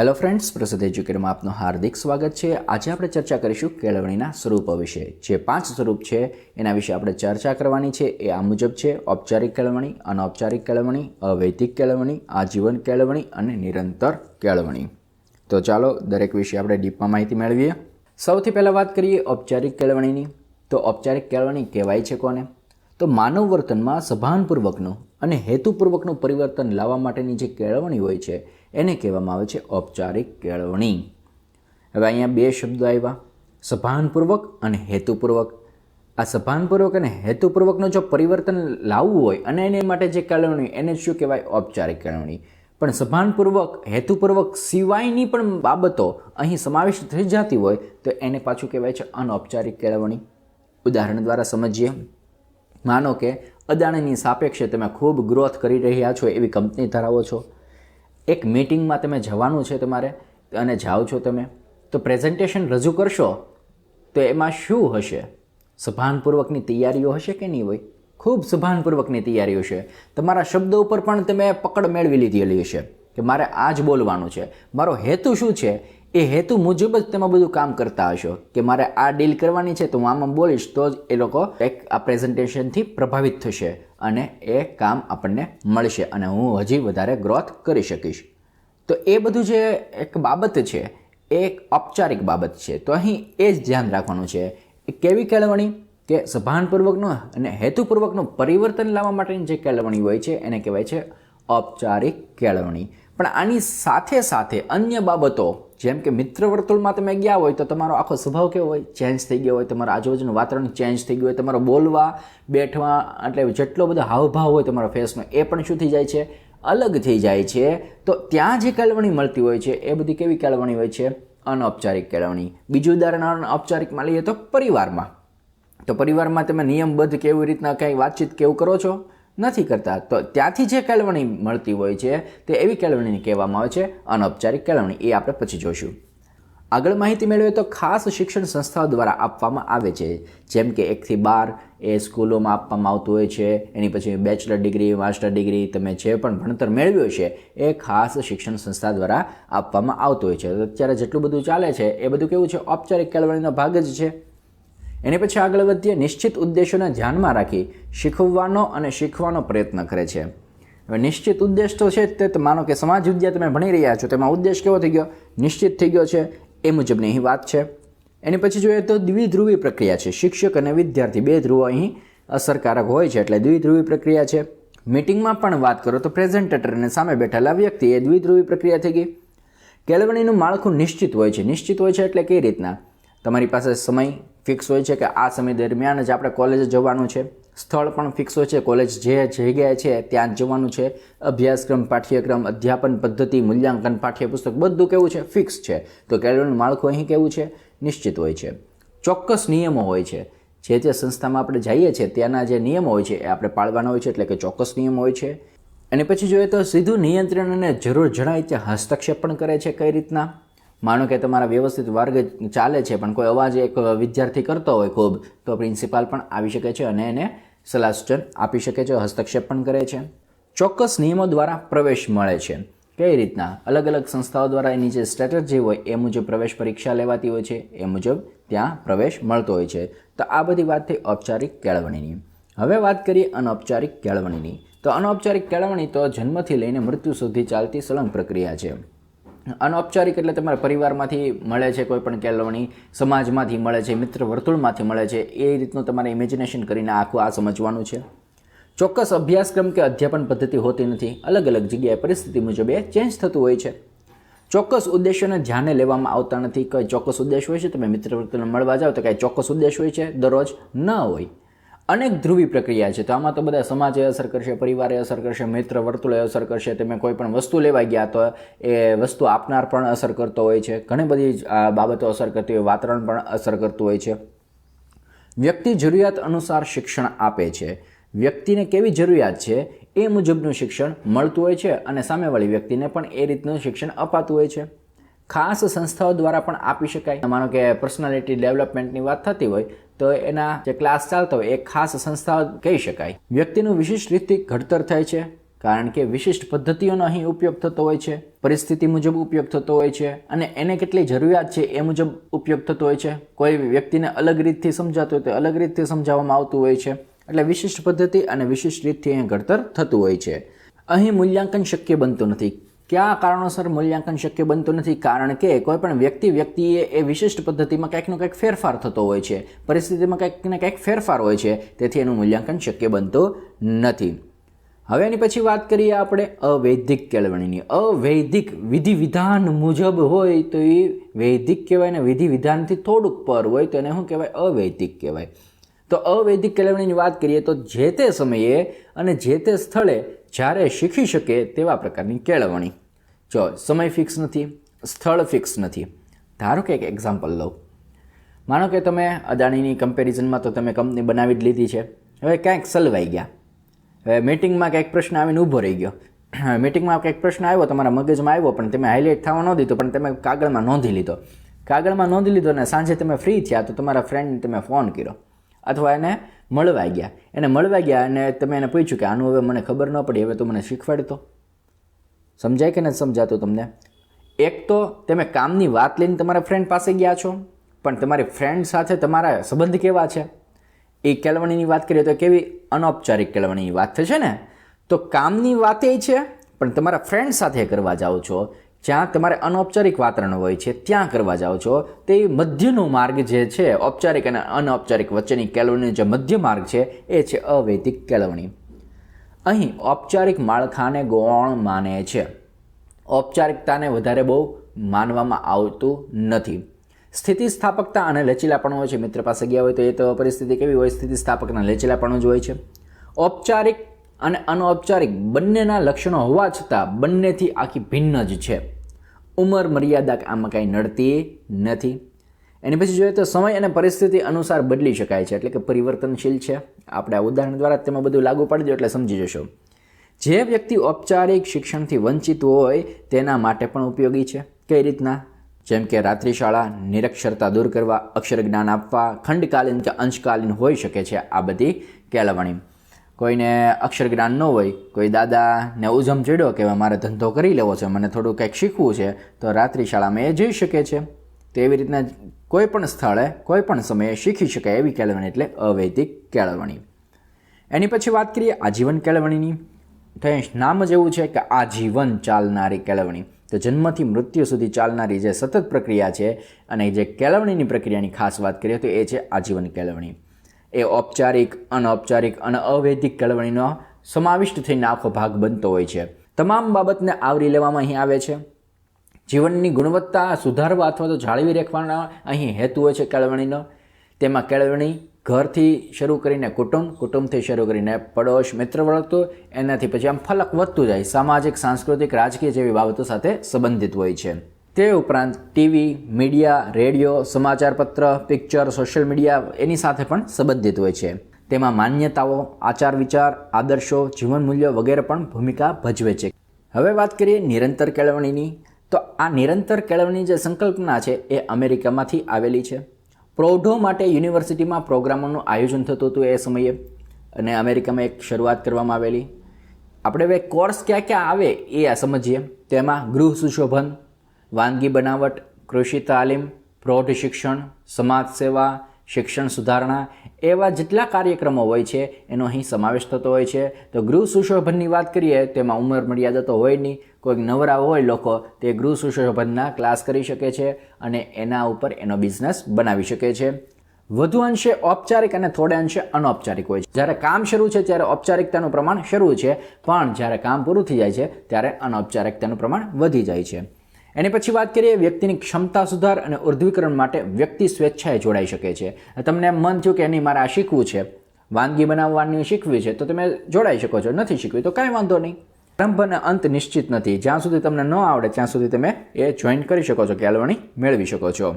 Hello friends પ્રસિદ્ધ એજ્યુકેટરમાં આપનું હાર્દિક સ્વાગત છે. આજે આપણે ચર્ચા કરીશું કેળવણીના સ્વરૂપો વિશે. જે પાંચ સ્વરૂપ છે, એના વિશે આપણે ચર્ચા કરવાની છે. એ આ મુજબ છે, ઔપચારિક કેળવણી, અનૌપચારિક કેળવણી, અવૈધિક કેળવણી, આજીવન કેળવણી અને નિરંતર કેળવણી. તો ચાલો, દરેક વિશે આપણે ડીપમાં માહિતી મેળવીએ. સૌથી પહેલાં વાત કરીએ ઔપચારિક કેળવણીની. તો ઔપચારિક કેળવણી કહેવાય છે કોને? તો માનવ વર્તનમાં સભાનપૂર્વકનું અને હેતુપૂર્વકનું પરિવર્તન લાવવા માટેની જે કેળવણી હોય છે એને કહેવામાં આવે છે ઔપચારિક કેળવણી. હવે અહીંયા બે શબ્દો આવ્યા. સભાનપૂર્વક અને હેતુપૂર્વક. આ સભાનપૂર્વક અને હેતુપૂર્વકનો જો પરિવર્તન લાવવું હોય અને એને માટે જે કેળવણી, એને શું કહેવાય? ઔપચારિક કેળવણી. પણ સભાનપૂર્વક, હેતુપૂર્વક સિવાયની પણ બાબતો અહીં સમાવિષ્ટ થઈ જતી હોય તો એને પાછું કહેવાય છે અનૌપચારિક કેળવણી. ઉદાહરણ દ્વારા સમજીએ. માનો કે અદાણીની સાપેક્ષે તમે ખૂબ ગ્રોથ કરી રહ્યા છો એવી કંપની ધરાવો છો. એક મિટિંગમાં તમે જવાનું છે તમારે અને જાઓ છો તમે, તો પ્રેઝન્ટેશન રજૂ કરશો, તો એમાં શું હશે? સભાનપૂર્વકની તૈયારીઓ હશે કે નહીં હોય ખૂબ સભાનપૂર્વકની તૈયારીઓ છે. તમારા શબ્દો ઉપર પણ તમે પકડ મેળવી લીધેલી હશે કે મારે આ જ બોલવાનું છે. મારો હેતુ શું છે? એ હેતુ મુજબ જ તેમાં બધું કામ કરતા હશો કે મારે આ ડીલ કરવાની છે તો હું આમાં બોલીશ, તો જ એ લોકો એક આ પ્રેઝન્ટેશનથી પ્રભાવિત થશે અને એ કામ આપણને મળશે અને હું હજી વધારે ગ્રોથ કરી શકીશ. તો એ બધું જે એક બાબત છે, એ એક ઔપચારિક બાબત છે. તો અહીં એ જ ધ્યાન રાખવાનું છે, એ કેવી કેળવણી? કે સભાનપૂર્વકનું અને હેતુપૂર્વકનું પરિવર્તન લાવવા માટેની જે કેળવણી હોય છે, એને કહેવાય છે ઔપચારિક કેળવણી. પણ આની સાથે સાથે અન્ય બાબતો, જેમ કે મિત્ર વર્તુળમાં તમે ગયા હોય તો તમારો આખો સ્વભાવ કેવો હોય? ચેન્જ થઈ ગયો હોય, તમારા આજુબાજુનું વાતાવરણ ચેન્જ થઈ ગયું હોય, તમારો બોલવા, બેઠવા, એટલે જેટલો બધો હાવભાવ હોય તમારા ફેસનો એ પણ શું થઈ જાય છે? અલગ થઈ જાય છે. તો ત્યાં જે કેળવણી મળતી હોય છે, એ બધી કેવી કેળવણી હોય છે? અનૌપચારિક કેળવણી. બીજું ઉદાહરણ અનૌપચારિકમાં લઈએ તો પરિવારમાં. તો પરિવારમાં તમે નિયમબદ્ધ કેવી રીતના કંઈ વાતચીત કેવું કરો છો? નથી કરતા. તો ત્યાંથી જે કેળવણી મળતી હોય છે, તે એવી કેળવણીને કહેવામાં આવે છે, અનૌપચારિક કેળવણી. એ આપણે પછી જોઈશું આગળ માહિતી મેળવીએ તો ખાસ શિક્ષણ સંસ્થાઓ દ્વારા આપવામાં આવે છે. જેમ કે એકથી બાર એ સ્કૂલોમાં આપવામાં આવતું હોય છે. એની પછી બેચલર ડિગ્રી, માસ્ટર ડિગ્રી, તમે જે પણ ભણતર મેળવ્યું છે એ ખાસ શિક્ષણ સંસ્થા દ્વારા આપવામાં આવતું હોય છે. અત્યારે જેટલું બધું ચાલે છે, એ બધું કેવું છે? ઔપચારિક કેળવણીનો ભાગ જ છે. એની પછી આગળ વધીએ, નિશ્ચિત ઉદ્દેશોને ધ્યાનમાં રાખી શીખવવાનો અને શીખવાનો પ્રયત્ન કરે છે. હવે નિશ્ચિત ઉદ્દેશ તો છે તે માનો કે સમાજ વિદ્યા તમે ભણી રહ્યા છો તેમાં ઉદ્દેશ કેવો થઈ ગયો? નિશ્ચિત થઈ ગયો છે, એ મુજબની અહીં વાત છે. એની પછી જોઈએ તો દ્વિધ્રુવી પ્રક્રિયા છે. શિક્ષક અને વિદ્યાર્થી બે ધ્રુવો અહીં અસરકારક હોય છે, એટલે દ્વિધ્રુવી પ્રક્રિયા છે. મિટિંગમાં પણ વાત કરો તો પ્રેઝન્ટેટર અને સામે બેઠેલા વ્યક્તિ એ દ્વિધ્રુવી પ્રક્રિયા થઈ ગઈ. કેળવણીનું માળખું નિશ્ચિત હોય છે. નિશ્ચિત હોય છે એટલે કઈ રીતના? તમારી પાસે સમય ફિક્સ હોય છે કે આ સમય દરમિયાન જ આપણે કોલેજ જવાનું છે? સ્થળ પણ ફિક્સ હોય છે? કોલેજ જે જગ્યાએ છે ત્યાં જવાનું છે? અભ્યાસક્રમ, પાઠ્યક્રમ, અધ્યાપન પદ્ધતિ, મૂલ્યાંકન, પાઠ્યપુસ્તક બધું કેવું છે? ફિક્સ છે. તો કેળવણીનું માળખું અહીં કેવું છે? નિશ્ચિત હોય છે. ચોક્કસ નિયમો હોય છે. જે જે સંસ્થામાં આપણે જઈએ છીએ, ત્યાંના જે નિયમો હોય છે એ આપણે પાળવાના હોય છે, એટલે કે ચોક્કસ નિયમ હોય છે. અને પછી જોઈએ તો સીધું નિયંત્રણ અને જરૂર જણાય ત્યાં હસ્તક્ષેપ પણ કરે છે કઈ રીતના? માનો કે તમારા વ્યવસ્થિત વર્ગ ચાલે છે, પણ કોઈ અવાજ એક વિદ્યાર્થી કરતો હોય ખૂબ, તો પ્રિન્સિપાલ પણ આવી શકે છે અને એને સલાહ સૂચન આપી શકે છે, હસ્તક્ષેપ પણ કરે છે. ચોક્કસ નિયમો દ્વારા પ્રવેશ મળે છે. કઈ રીતના? અલગ અલગ સંસ્થાઓ દ્વારા એની જે સ્ટ્રેટર્જી હોય, એ મુજબ પ્રવેશ પરીક્ષા લેવાતી હોય છે, એ મુજબ ત્યાં પ્રવેશ મળતો હોય છે. તો આ બધી વાત થઈ ઔપચારિક કેળવણીની. હવે વાત કરીએ અનૌપચારિક કેળવણીની. તો અનૌપચારિક કેળવણી તો જન્મથી લઈને મૃત્યુ સુધી ચાલતી સળંગ પ્રક્રિયા છે. અનૌપચારિક એટલે તમારા પરિવારમાંથી મળે છે કોઈ પણ કેળવણી, સમાજમાંથી મળે છે, મિત્ર વર્તુળમાંથી મળે છે, એ રીતનું તમારે ઇમેજિનેશન કરીને આખું આ સમજવાનું છે. ચોક્કસ અભ્યાસક્રમ કે અધ્યાપન પદ્ધતિ હોતી નથી. અલગ અલગ જગ્યાએ પરિસ્થિતિ મુજબ એ ચેન્જ થતું હોય છે. ચોક્કસ ઉદ્દેશોને ધ્યાને લેવામાં આવતા નથી. કોઈ ચોક્કસ ઉદ્દેશ હોય છે, તમે મિત્ર વર્તુળને મળવા જાઓ તો કાંઈ ચોક્કસ ઉદ્દેશ હોય છે. દરરોજ ન હોય. અનેક ધ્રુવી પ્રક્રિયા છે. તો આમાં તો બધા સમાજે અસર કરશે, પરિવારે અસર કરશે, મિત્ર, વર્તુળે અસર કરશે, તમે કોઈ પણ વસ્તુ લેવા ગયા તો એ વસ્તુ આપનાર પણ અસર કરતો હોય છે. ઘણી બધી બાબતો અસર કરતી હોય, વાતાવરણ પણ અસર કરતું હોય છે. વ્યક્તિ જરૂરિયાત અનુસાર શિક્ષણ આપે છે. વ્યક્તિને કેવી જરૂરિયાત છે? એ મુજબનું શિક્ષણ મળતું હોય છે અને સામેવાળી વ્યક્તિને પણ એ રીતનું શિક્ષણ અપાતું હોય છે. ખાસ સંસ્થાઓ દ્વારા પણ આપી શકાય. માનો કે પર્સનાલિટી ડેવલપમેન્ટની વાત થતી હોય, તો એના જે ક્લાસ ચાલતો હોય, એ ખાસ સંસ્થાઓ કહી શકાય. વ્યક્તિનું વિશિષ્ટ રીતથી ઘડતર થાય છે, કારણ કે વિશિષ્ટ પદ્ધતિઓનો અહીં ઉપયોગ થતો હોય છે, પરિસ્થિતિ મુજબ ઉપયોગ થતો હોય છે, અને એને કેટલી જરૂરિયાત છે એ મુજબ ઉપયોગ થતો હોય છે. કોઈ વ્યક્તિને અલગ રીતથી સમજાતું હોય તો અલગ રીતથી સમજાવવામાં આવતું હોય છે. એટલે વિશિષ્ટ પદ્ધતિ અને વિશિષ્ટ રીતથી અહીં ઘડતર થતું હોય છે. અહીં મૂલ્યાંકન શક્ય બનતું નથી. કયા કારણોસર મૂલ્યાંકન શક્ય બનતું નથી? કારણ કે કોઈ પણ વ્યક્તિ વ્યક્તિએ એ વિશિષ્ટ પદ્ધતિમાં કંઈકનો કંઈક ફેરફાર થતો હોય છે. પરિસ્થિતિમાં કંઈક ને કંઈક ફેરફાર હોય છે. તેથી એનું મૂલ્યાંકન શક્ય બનતું નથી. હવે એની પછી વાત કરીએ આપણે અવૈધિક કેળવણીની. અવૈધિક વિધિ વિધાન મુજબ હોય તો એ વૈદિક કહેવાય ને વિધિ વિધાનથી થોડુંક પર હોય તો એને શું કહેવાય? અવૈધિક કહેવાય. તો અવૈદિક કેળવણીની વાત કરીએ તો જે તે સમયે અને જે તે સ્થળે જ્યારે શીખી શકે તેવા પ્રકારની કેળવણી. જો સમય ફિક્સ નથી, સ્થળ ફિક્સ નથી. ધારો કે એક એક્ઝામ્પલ લઉં. માનો કે તમે અદાણીની કમ્પેરિઝનમાં તો તમે કંપની બનાવી જ લીધી છે. હવે ક્યાંક સલવાઈ ગયા. હવે મિટિંગમાં કંઈક પ્રશ્ન આવીને ઊભો રહી ગયો. મિટિંગમાં કંઈક પ્રશ્ન આવ્યો, તમારા મગજમાં આવ્યો, પણ તમે હાઇલાઇટ થવા ન દીધો, પણ તમે કાગળમાં નોંધી લીધો. કાગળમાં નોંધી લીધો અને સાંજે તમે ફ્રી થયા, તો તમારા ફ્રેન્ડને તમે ફોન કર્યો. અથવા એને મળવા ગયા. એને મળવા ગયા અને તમે એને પૂછ્યું કે, આનું હવે મને ખબર ન પડી, હવે તો મને શીખવાડતો સમજાય કે નથી સમજાતું તમને? એક તો તમે કામની વાત લઈને તમારા ફ્રેન્ડ પાસે ગયા છો, પણ તમારી ફ્રેન્ડ સાથે તમારા સંબંધ કેવા છે? એ કેળવણીની વાત કરીએ તો કેવી અનૌપચારિક કેળવણીની વાત થશે ને? તો કામની વાત એ છે, પણ તમારા ફ્રેન્ડ સાથે કરવા જાઓ છો જ્યાં તમારે અનૌપચારિક વાતાવરણ હોય છે, ત્યાં કરવા જાઓ છો. તે મધ્યનો માર્ગ જે છે, ઔપચારિક અને અનૌપચારિક વચ્ચેની કેળવણીનો જે મધ્ય માર્ગ છે, એ છે અવૈતિક કેળવણી. અહીં ઔપચારિક માળખાને ગૌણ માને છે. ઔપચારિકતાને વધારે બહુ માનવામાં આવતું નથી. સ્થિતિસ્થાપકતા અને લચીલાપણું હોય છે. મિત્ર પાસે ગયા હોય તો એ તો પરિસ્થિતિ કેવી હોય? સ્થિતિસ્થાપકના લચીલાપણું જ હોય છે. ઔપચારિક અને અનૌપચારિક બંનેના લક્ષણો હોવા છતાં બંનેથી આખી ભિન્ન જ છે. ઉંમર મર્યાદા આમાં કાંઈ નડતી નથી. એની પછી જોઈએ તો સમય અને પરિસ્થિતિ અનુસાર બદલી શકાય છે, એટલે કે પરિવર્તનશીલ છે. આપણે આ ઉદાહરણ દ્વારા તેમાં બધું લાગુ પાડી દો એટલે સમજી જશો. જે વ્યક્તિ ઔપચારિક શિક્ષણથી વંચિત હોય તેના માટે પણ ઉપયોગી છે. કઈ રીતના? જેમ કે રાત્રિ શાળા, નિરક્ષરતા દૂર કરવા અક્ષર જ્ઞાન આપવા, ખંડકાલીન કે અંશકાલીન હોઈ શકે છે. આ બધી કેળવણી. કોઈને અક્ષર જ્ઞાન ન હોય, કોઈ દાદાને ઉજમ ચડ્યો કે મારે ધંધો કરી લેવો છે, મને થોડું કંઈક શીખવું છે, તો રાત્રિ શાળામાં એ જઈ શકે છે. તો એવી રીતના કોઈ પણ સ્થળે, કોઈ પણ સમયે શીખી શકાય એવી કેળવણી એટલે અવૈતિક કેળવણી. એની પછી વાત કરીએ આજીવન કેળવણીની. તો નામ જ એવું છે કે આજીવન ચાલનારી કેળવણી. તો જન્મથી મૃત્યુ સુધી ચાલનારી જે સતત પ્રક્રિયા છે અને જે કેળવણીની પ્રક્રિયાની ખાસ વાત કરીએ તો એ છે આજીવન કેળવણી. એ ઔપચારિક, અનૌપચારિક અને અવૈધિક કેળવણીનો સમાવિષ્ટ થઈને આખો ભાગ બનતો હોય છે. તમામ બાબતને આવરી લેવામાં અહીં આવે છે. જીવનની ગુણવત્તા સુધારવા અથવા તો જાળવી રાખવાના અહીં હેતુ હોય છે કેળવણીનો. તેમાં કેળવણી ઘરથી શરૂ કરીને કુટુંબ, કુટુંબથી શરૂ કરીને પડોશ, મિત્ર વળગતું એનાથી પછી આમ ફલક વધતું જાય. સામાજિક, સાંસ્કૃતિક, રાજકીય જેવી બાબતો સાથે સંબંધિત હોય છે. તે ઉપરાંત ટીવી, મીડિયા, રેડિયો, સમાચારપત્ર, પિક્ચર, સોશિયલ મીડિયા એની સાથે પણ સંબંધિત હોય છે. તેમાં માન્યતાઓ, આચાર વિચાર, આદર્શો, જીવન મૂલ્યો વગેરે પણ ભૂમિકા ભજવે છે. હવે વાત કરીએ નિરંતર કેળવણીની. તો આ નિરંતર કેળવણી જે સંકલ્પના છે એ અમેરિકામાંથી આવેલી છે. પ્રૌઢો માટે યુનિવર્સિટીમાં પ્રોગ્રામોનું આયોજન થતું હતું એ સમયે અને અમેરિકામાં એક શરૂઆત કરવામાં આવેલી. આપણે હવે કોર્સ ક્યાં ક્યાં આવે એ સમજીએ. તેમાં ગૃહ સુશોભન વાનગી બનાવટ, કૃષિ તાલીમ, પ્રૌઢ શિક્ષણ, સમાજ સેવા, શિક્ષણ સુધારણા એવા જેટલા કાર્યક્રમો હોય છે, એનો અહીં સમાવેશ થતો હોય છે. તો ગૃહ સુશોભનની વાત કરીએ, તેમાં ઉંમર મર્યાદા તો હોય નહીં. કોઈક નવરા હોય લોકો, તે ગૃહ સુશોભનના ક્લાસ કરી શકે છે અને એના ઉપર એનો બિઝનેસ બનાવી શકે છે. વધુ અંશે ઔપચારિક અને થોડે અંશે અનૌપચારિક હોય છે. જ્યારે કામ શરૂ છે, ત્યારે ઔપચારિકતાનું પ્રમાણ શરૂ છે. પણ જ્યારે કામ પૂરું થઈ જાય છે, ત્યારે અનૌપચારિકતાનું પ્રમાણ વધી જાય છે. એની પછી વાત કરીએ વ્યક્તિની ક્ષમતા સુધાર અને ઉર્ધ્વીકરણ માટે વ્યક્તિ સ્વેચ્છાએ જોડાઈ શકે છે. તમને એમ મન થયું કે એની મારે આ શીખવું છે. વાનગી બનાવવાની શીખવી છે, તો તમે જોડાઈ શકો છો. નથી શીખવી તો કાંઈ વાંધો નહીં. પ્રારંભ અને અંત નિશ્ચિત નથી. જ્યાં સુધી તમને ન આવડે, ત્યાં સુધી તમે એ જોઈન કરી શકો છો કેળવણી મેળવી શકો છો.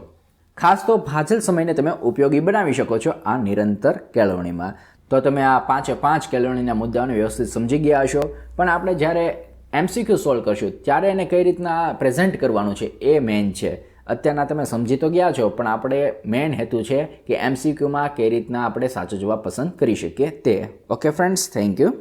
ખાસ તો ભાજલ સમયને તમે ઉપયોગી બનાવી શકો છો આ નિરંતર કેળવણીમાં તો તમે આ પાંચે પાંચ કેળવણીના મુદ્દાઓને વ્યવસ્થિત સમજી ગયા હશો. પણ આપણે જ્યારે એમસીક્યુ સોલ્વ કરશું. ત્યારે એને કઈ રીતના પ્રેઝન્ટ કરવાનું છે એ મેઇન છે. અત્યારના તમે સમજી તો ગયા છો, પણ આપણે મેઇન હેતુ છે કે એમસીક્યુમાં કઈ રીતના આપણે સાચો જવાબ પસંદ કરી શકીએ તે. Okay friends thank you